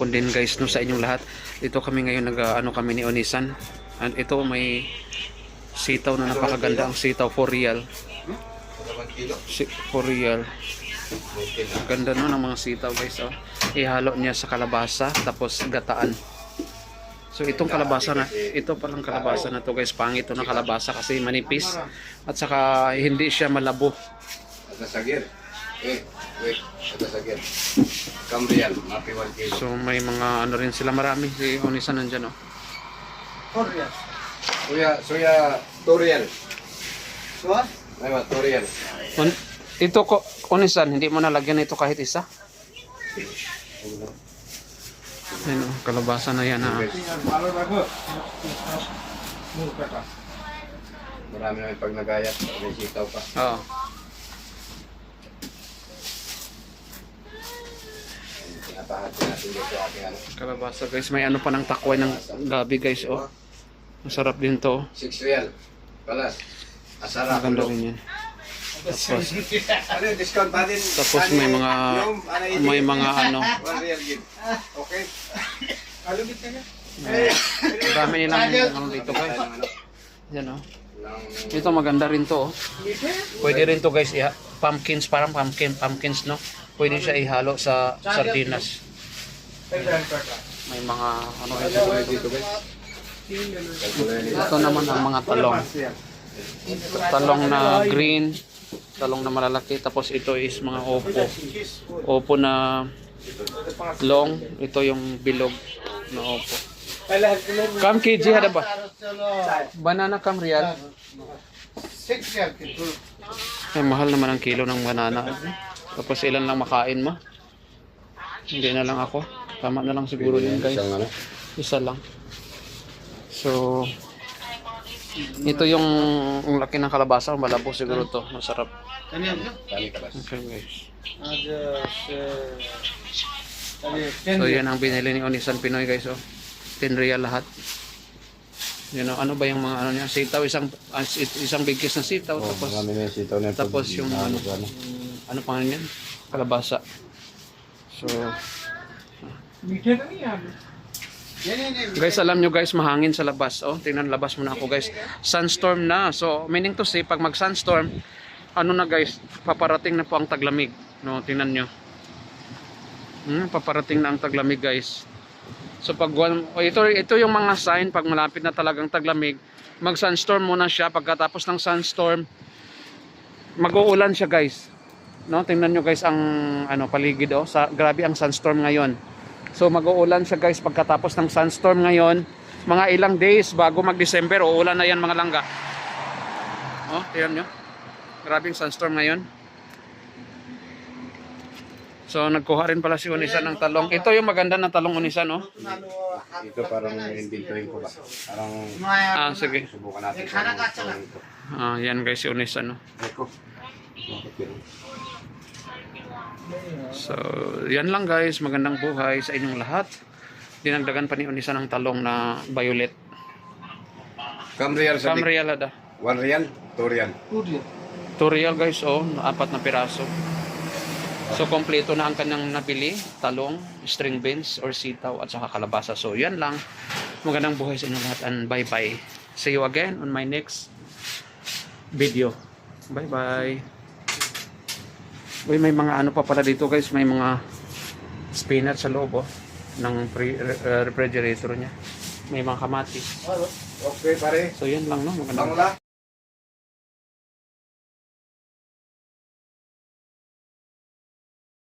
hapon din guys no sa inyong lahat. Dito kami ngayon nag ah, ano kami ni Onisan. And ito may sitaw na napakaganda ang sitaw for real. Si, for real. Ganda no ng mga sitaw guys oh. Ihalo niya sa kalabasa tapos gataan. So itong kalabasa na ito palang kalabasa na to guys, pangit to na kalabasa kasi manipis at saka hindi siya malabo. Ada Eh, wait. Ada sagir. Cambrian, mapi 1 kilo. So may mga ano rin sila marami si Onisan nandiyan oh. Suya, suya, Toriel. Suha? Aywa, Toriel. On, ito ko Onisan, hindi mo nalagyan ito kahit isa. Ayun oh, kalabasa na yan ah. Marami namin pag nagayat, may sitaw pa. Oo. Ko natin dito aking ano. Kalabasa guys, may ano pa ng takway ng gabi guys oh. Masarap din to. oh. 6 real. Palas. Asara. Maganda rin yan. Tapos, Ano discount pa din? tapos may mga may mga ano, 1 real gid. Okay. Ang dami nilang ano dito guys. Ano? Yan oh. Ito maganda rin to oh. Pwede rin to guys, iha, pumpkins parang pumpkin, pumpkins no. Pwede siya ihalo sa sardinas. May mga ano dito. guys. Ito naman ang mga talong. Talong na green, talong na malalaki. Tapos ito is mga opo. Opo na long. Ito yung bilog na opo. Kam kg hada ba? Banana kam real? Ay, mahal naman ang kilo ng banana. Tapos ilan lang makain mo? Hindi na lang ako. Tama na lang siguro yun guys. Isang ano? Isa lang. So, ito yung ang laki ng kalabasa. Malabo siguro to. Masarap. Kani kalas. Okay guys. So, yan ang binili ni Onisan Pinoy guys. Oh. 10 real lahat. You know, ano ba yung mga ano niya? Sitaw, isang ah, is- isang bigkis na sitaw. Oh, tapos, yung sitaw na tapos yung ano, ano. Ano pa yan? Kalabasa. So, Guys, alam nyo guys, mahangin sa labas. Oh, tingnan labas muna ako guys. Sunstorm na. So, meaning to say, pag mag-sunstorm, ano na guys, paparating na po ang taglamig. No, tingnan nyo. Hmm, paparating na ang taglamig guys. So pag oh, ito ito yung mga sign pag malapit na talagang taglamig, mag-sunstorm muna siya pagkatapos ng sunstorm mag-uulan siya guys. No, tingnan nyo guys ang ano paligid oh, sa grabe ang sunstorm ngayon. So mag-uulan siya guys pagkatapos ng sunstorm ngayon. Mga ilang days bago mag-December, uulan na yan mga langga. Oh, tingnan nyo. Grabing sunstorm ngayon. So nagkuha rin pala si Unisan ng talong. Ito yung maganda na talong Unisan, no? Ito parang inventory ko ba? Parang Ah, sige. subukan natin. Ah, yan guys si Unisan, no? Eko. So, yan lang guys. Magandang buhay sa inyong lahat. Dinagdagan pa ni Unisan ng talong na violet. Cambrian sa big. Camriala da. 1 real, 2 real. Tutorial guys, oh, apat na piraso. So, kompleto na ang kanyang nabili. Talong, string beans, or sitaw, at saka kalabasa. So, yan lang. Magandang buhay sa inyong lahat and bye-bye. See you again on my next video. Bye-bye. Uy, may mga ano pa pala dito guys. May mga spinach sa loob, oh, ng pre- re- uh, refrigerator niya. May mga kamatis. Okay, pare. So, yan lang, no? Bangla.